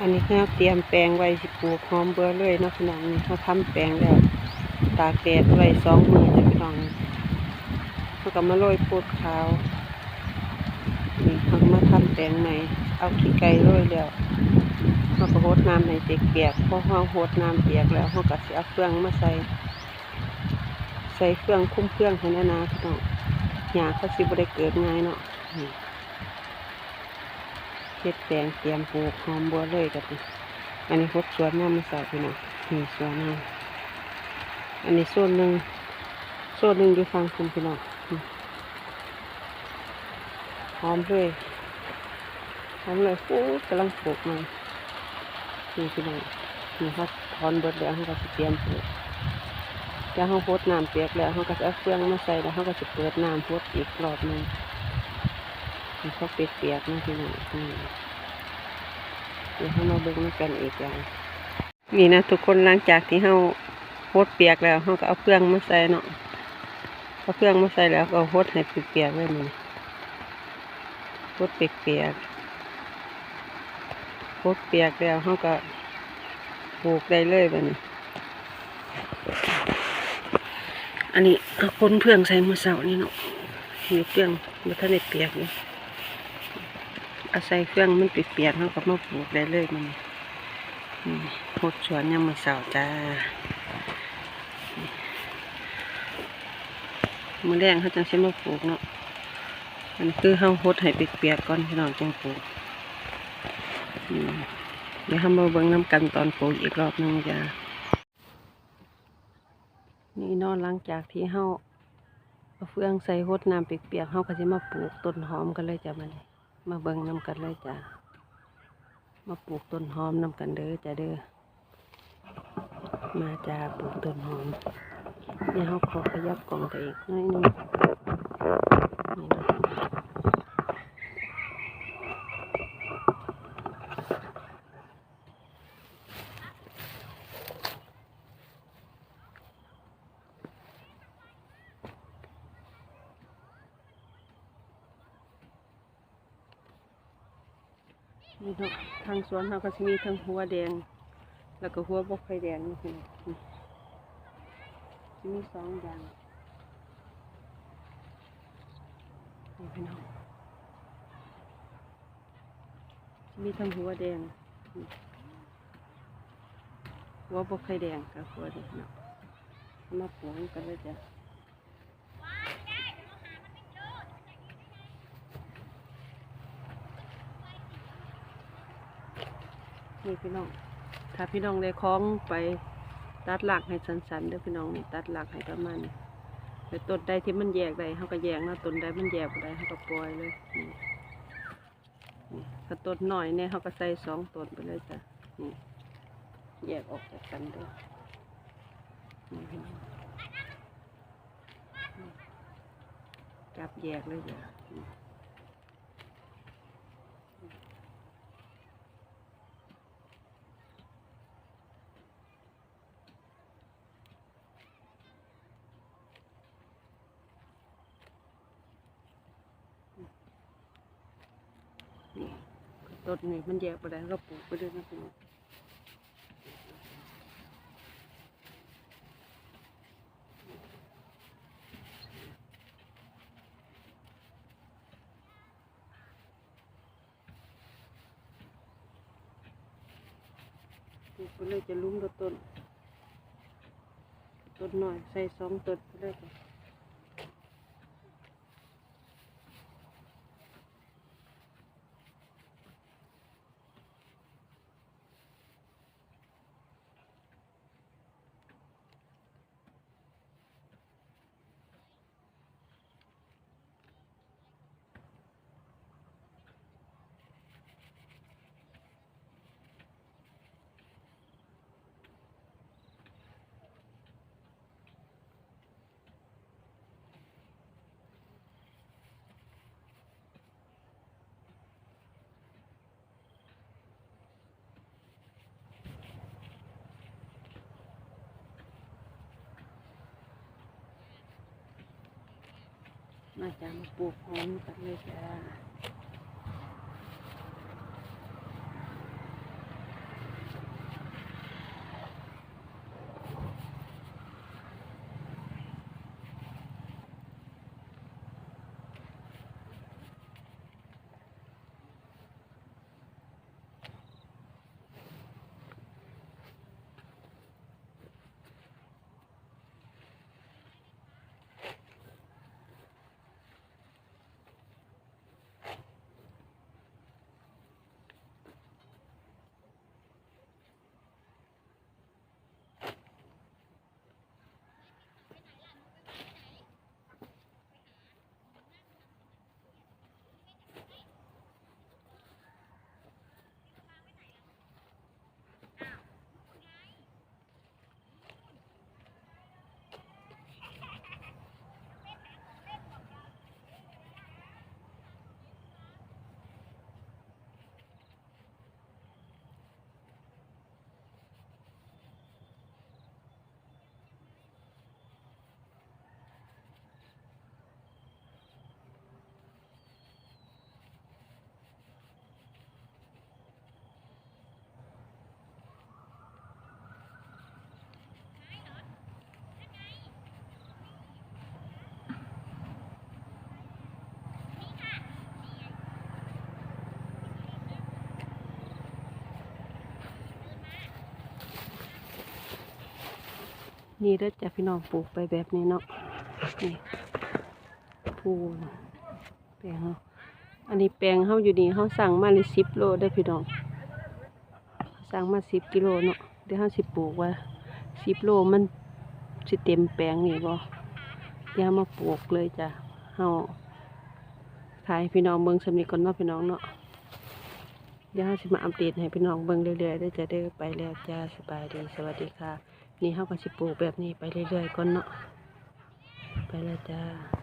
อันนี้เราเตรียมแปลงไว้สิปลูกหอมเบื่อเลยเนาะพี่น้องนี่เราทำแปลงแล้ว ตากแดดไว้สองมือจ้ะพี่น้องเราก็มาโรยโพดขาวนี่เขามาทำแปลงใหม่ เอาขี้ไก่โรยแล้วเราก็โหดน้ำให้เปียกๆพอเราโหดน้ำเปียกแล้วเราก็สิเอาเครื่องมาใส่ ใส่เครื่องคุ้มเครื่องให้แน่ๆพี่น้องหญ้าเขาสิบได้เกิดง่ายเนาะนี่ เฮ็ดแปลงเตรียมปลูกหอมบัวเลยกันนี่อันนี้พดสวนน้ำมาใส่พี่น้องนี่สวนน้ำอันนี้โซนหนึ่งโซนหนึ่งอยู่ฟังคุณพี่น้องหอมเลยหอมเลยฟูกำลังปลูกมันนี่พี่น้องนี่เขาถอนเบิดแล้วเขาก็สิเตรียมปลูกแล้วเขาพดน้ำเปียกแล้วเขาก็จะเอาเครื่องมาใส่แล้วเขาก็จะเปิดน้ำพดอีกรอบหนึ่ง เขาเปียกๆนะพี่น้องเดี๋ยวเขามาเบิ่งกันอีกอย่างนี่นะทุกคนหลังจากที่เขาพดเปียกแล้วเขาก็เอาเครื่องมาใส่เนาะเอาเครื่องมาใส่แล้วก็เอาพดให้เปียกๆเลยมันี่พดเปียกๆพดเปียกแล้วเขาก็ปลูกได้เลยแบบนี้อันนี้เอาคนเพื่องใส่มือเสานี่เนาะมีเครื่องมันทันเปียกอยู่ อาใส่เครื่องมันเปียกๆเขาก็มาปลูกได้เลยมันหดสวนยามมือเสาจ้า มือแรงเขาจังใช้มาปลูกเนาะอันคือเขาหดให้เปียกๆก่อนพี่น้องจังปลูกเดี๋ยวเขามาเบิ่งน้ำกันตอนปลูกอีกรอบหนึงจ้านี่นอนหลังจากที่เฮาเอาเฟืองใส่หดน้ำเปียกๆเฮาก็สิมาปลูกต้นหอมกันเลยจ้ะมัน มาเบิ่งนํกันเลยจ้ะ มาปลูกต้นหอมนํกันเด้อจ้ะเด้อ มาจ้าปลูกต้นหอมเนี่ยเขาขอขยับกล่องไปอีกหน้อยนึงนี่นะ นี่เนาะทางสวนเฮาก็สิมีทั้งหัวแดง แล้วก็หัวบกไฟแดงนี่พี่น้องนี่สิมีสองอย่างนี่พี่น้องสิมีทั้งหัวแดง หัวบกไฟแดงกับหัวแดงเนาะมาปลูกกันเลยจ้ะ นี่พี่น้อง ถ้าพี่น้องได้คล้องไปตัดหลักให้สันๆเด้อพี่น้องนี่ตัดหลักให้ประมาณนี้แต่ต้นใดที่มันแยกได้เขาก็แยกนะต้นใดมันแยกบ่ได้เขาก็ปล่อยเลยนี่ถ้าต้นหน่อยเนี่ยเขาก็ใส่สองต้นไปเลยจ้ะนี่แยกออกจากกันเด้อนี่พี่น้องนี่จับแยกเลยจ้ะนี่ นี่ ต้นนี่มันแยกไปได้ก็ปลูกไปด้วยนะพี่น้องปลูกไปเลยจะลุ้มต้นต้นหน่อยใส่สองต้นไปเลยจ้ะ มาจ้ามาปลูกหอมกันเลยจ้า นี่เด้อจ้ะพี่น้องปลูกไปแบบนี้เนาะนี่พูนแปลงเฮาอันนี้แปลงเฮาอยู่นี่เฮาสั่งมาเลยสิบโลได้พี่น้องสั่งมาสิบกิโลเนาะเดี๋ยวเฮาสิปลูกว่าสิบโลมันสิเต็มแปลงนี่บ่เดี๋ยวเอามาปลูกเลยจ้ะเฮาถ่ายพี่น้องเบิ่งสำนีก่อนเนาะพี่น้องเนาะเดี๋ยวเฮาสิมาอัปเดตให้พี่น้องเบิ่งเรื่อยๆได้จะได้ไปแล้วจ้าสบายดีสวัสดีค่ะ นี่เขาก็สิปลูกแบบนี้ไปเรื่อยๆก่อนเนาะไปแล้วจ้า